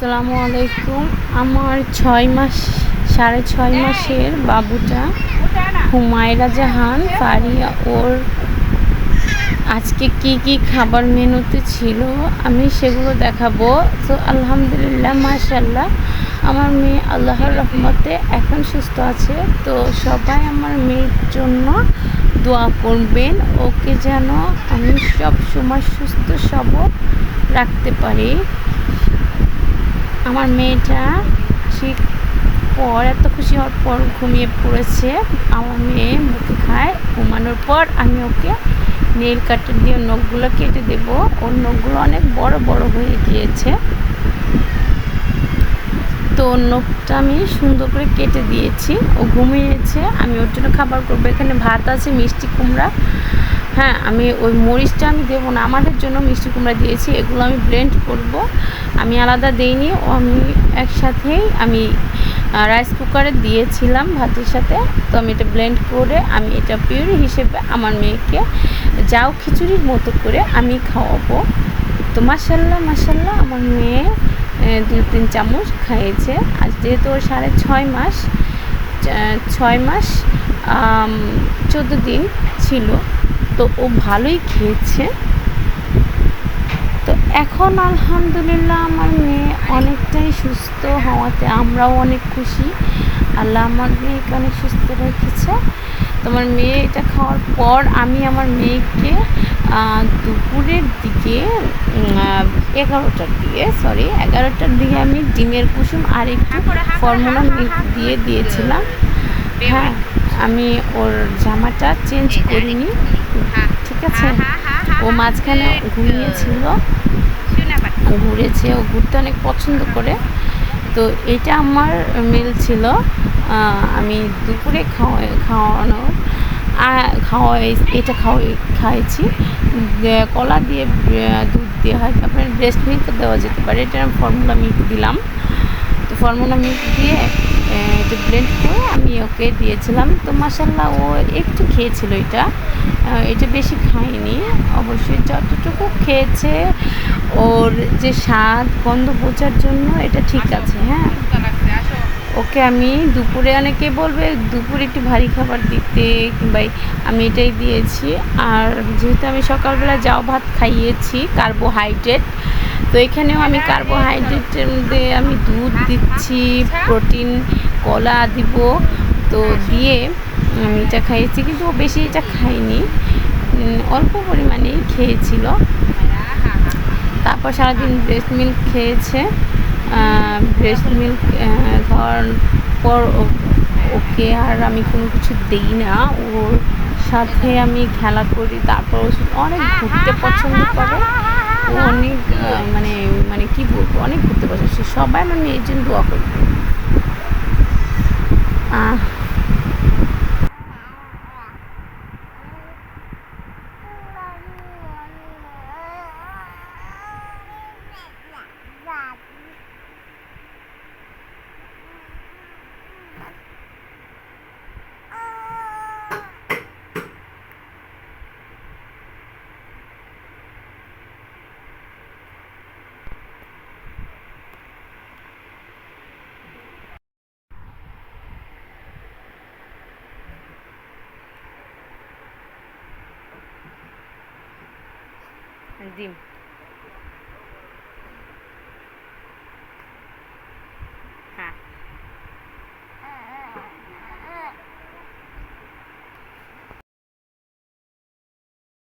আসসালামু আলাইকুম। আমার ছয় মাস সাড়ে ছয় মাসের বাবুটা হুমায়রা জাহান ফারিয়া ওর আজকে কি কি খাবার মেনুতে ছিল আমি সেগুলো দেখাবো। তো আলহামদুলিল্লাহ মাশাল্লাহ আমার মেয়ে আল্লাহর রহমতে এখন সুস্থ আছে। তো সবাই আমার মেয়ের জন্য দোয়া করবেন। ওকে যেন আমি সব সময় সুস্থ সবল রাখতে পারি। আমার মেয়েটা ঠিক পর, এত খুশি হওয়ার পর ঘুমিয়ে পড়েছে। আমার মেয়ে মুখে খায়, ঘুমানোর পর আমি ওকে নেল কাটার দিয়ে নখগুলো কেটে দেব। ওর নখগুলো অনেক বড় বড় হয়ে গিয়েছে। তো ওর নখটা আমি সুন্দর করে কেটে দিয়েছি। ও ঘুমিয়েছে, আমি ওর জন্য খাবার করব। এখানে ভাত আছে, মিষ্টি কুমড়া। হ্যাঁ আমি ওই মরিচটা আমি দেবো না। আমাদের জন্য মিষ্টি কুমড়া দিয়েছি, এগুলো আমি ব্লেন্ড করব। আমি আলাদা দিইনি, ও আমি একসাথেই আমি রাইস কুকারে দিয়েছিলাম ভাতের সাথে। তো আমি এটা ব্লেন্ড করে আমি এটা পিউরি হিসেবে আমার মেয়েকে যাও খিচুড়ির মতো করে আমি খাওয়াবো। তো মাসাল্লাহ মাসাল্লাহ আমার মেয়ে দু তিন চামচ খাইয়েছে। আজ যেহেতু ওর সাড়ে ছয় মাস ছয় মাস চোদ্দ দিন ছিল। তো ও ভালোই খেয়েছে তো এখন আলহামদুলিল্লাহ আমার মেয়ে অনেকটাই সুস্থ হওয়াতে আমরাও অনেক খুশি আল্লাহ আমার মেয়েকে অনেক সুস্থ রেখেছে তোমার মেয়ে এটা খাওয়ার পর আমি আমার মেয়েকে দুপুরের দিকে এগারোটার দিকে সরি এগারোটার দিকে আমি ডিমের কুসুম আর একটু ফর্মুলা দিয়ে দিয়েছিলাম হ্যাঁ আমি ওর জামাটা চেঞ্জ করিনি। ঠিক আছে? ও মাঝখানে ঘুমিয়েছিল। ঘুরেছে, ও ঘুরতে অনেক পছন্দ করে। তো এটা আমার মিল ছিল। আমি দুপুরে খাওয়া, খাওয়ানো খাওয়াই, এটা খাওয়াই, খাইছি। কলা দিয়ে দুধ দেওয়া হয়। আপনার ব্রেস্ট মিল্ক দেওয়া যেতে পারে। এটা আমি ফর্মুলা মিল্ক দিলাম। ফর্মুলা মিক্স দিয়ে একটু ব্লেন্ড করে আমি ওকে দিয়েছিলাম। তো মাসাল্লাহ ও একটু খেয়েছিল এটা। এটা বেশি খায়নি। অবশ্যই যতটুকু খেয়েছে ওর যে স্বাদ গন্ধ বোঝার জন্য এটা ঠিক আছে হ্যাঁ। ওকে আমি দুপুরে অনেকে বলবে দুপুরে একটু ভারী খাবার দিতে কিংবা আমি এটাই দিয়েছি। আর যেহেতু আমি সকালবেলা যাও ভাত খাইয়েছি কার্বোহাইড্রেট তো এখানেও আমি কার্বোহাইড্রেটের মধ্যে আমি দুধ দিচ্ছি প্রোটিন কলা দিব। তো দিয়ে আমি এটা খাইয়েছি, কিন্তু ও বেশি এটা খাইনি অল্প পরিমাণেই খেয়েছিল। তারপর সারাদিন ব্রেস্ট মিল্ক খেয়েছে। ব্রেস্ট মিল্ক খাওয়ার পর ওকে আর আমি কোনো কিছু দিই না। ওর সাথে আমি খেলা করি, তারপর অনেক ঘুরতে পছন্দ করে। ও অনেক মানে মানে কি বলব, অনেক ঘুরতে পছন্দ সবাই মানে মেয়ের জন্য দোয়া করবে। Sim.